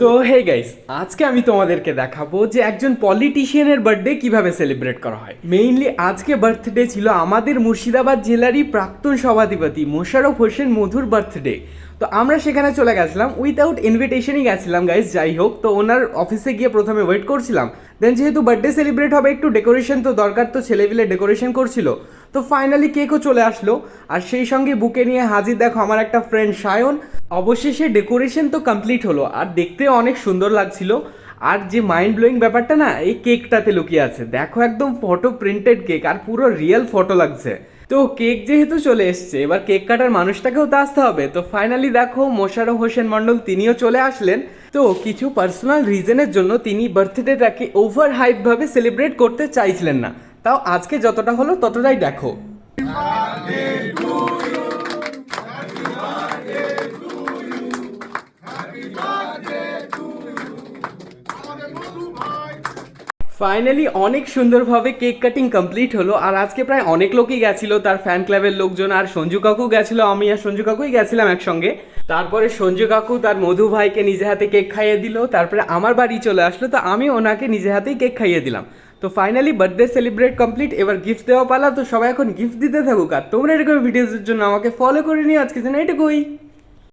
তো hey guys আজকে আমি তোমাদেরকে দেখাবো যে একজন পলিটিশিয়ানের বার্থডে কীভাবে সেলিব্রেট করা হয়। মেইনলি আজকে বার্থডে ছিল আমাদের মুর্শিদাবাদ জেলারই প্রাক্তন সভাধিপতি মোশারফ হোসেন মধুর বার্থডে তো আমরা সেখানে চলে গেছিলাম উইথাউট ইনভিটেশনই গেছিলাম গাইস যাই হোক, তো ওনার অফিসে গিয়ে প্রথমে ওয়েট করছিলাম। দেন যেহেতু বার্থডে সেলিব্রেট হবে, একটু ডেকোরেশন তো দরকার তো, ছেলেপিলে ডেকোরেশন করছিল। তো ফাইনালি কেকও চলে আসলো। আর সেই সঙ্গে বুকে নিয়ে হাজির, দেখো আমার একটা ফ্রেন্ড সায়ন, অবশেষে ডেকোরেশন তো কমপ্লিট হলো। আর দেখতে অনেক সুন্দর লাগছিল। আর যে মাইন্ড ব্লোয়িং ব্যাপারটা না, এই কেকটাতে লুকিয়ে আছে। দেখো একদম ফটো প্রিন্টেড কেক আর পুরো রিয়েল ফটো লাগছে। তো কেক যেহেতু চলে এসছে, এবার কেক কাটার মানুষটাকেও তো আসতে হবে। তো ফাইনালি দেখো মোশারফ হোসেন মন্ডল তিনিও চলে আসলেন। তো কিছু পার্সোনাল রিজনের জন্য তিনি বার্থডেটাকে ওভার হাইপ ভাবে সেলিব্রেট করতে চাইছিলেন না। তাও আজকে যতটা হলো ততটাই দেখো। ফাইনালি অনেক সুন্দরভাবে কেক কাটিং কমপ্লিট হলো, আর আজকে প্রায় অনেক লোকই গেছিল, তার ফ্যান ক্লাবের লোকজন, আর সঞ্জু কাকু গেছিল, আমি আর সঞ্জু কাকুই গেছিলাম একসঙ্গে। তারপরে সঞ্জু কাকু তার মধু ভাইকে নিজে হাতে কেক খাইয়ে দিল, তারপরে আমার বাড়ি চলে আসলো, তো আমি ওনাকে নিজে হাতেই কেক খাইয়ে দিলাম। তো ফাইনালি বার্থডে সেলিব্রেট কমপ্লিট এবার গিফট দেওয়া পালা, তো সবাই এখন গিফট দিতে থাকুক, আর তোমরা এরকম ভিডিওসের জন্য আমাকে ফলো করে নিও আজকে জন্য এটুকুই।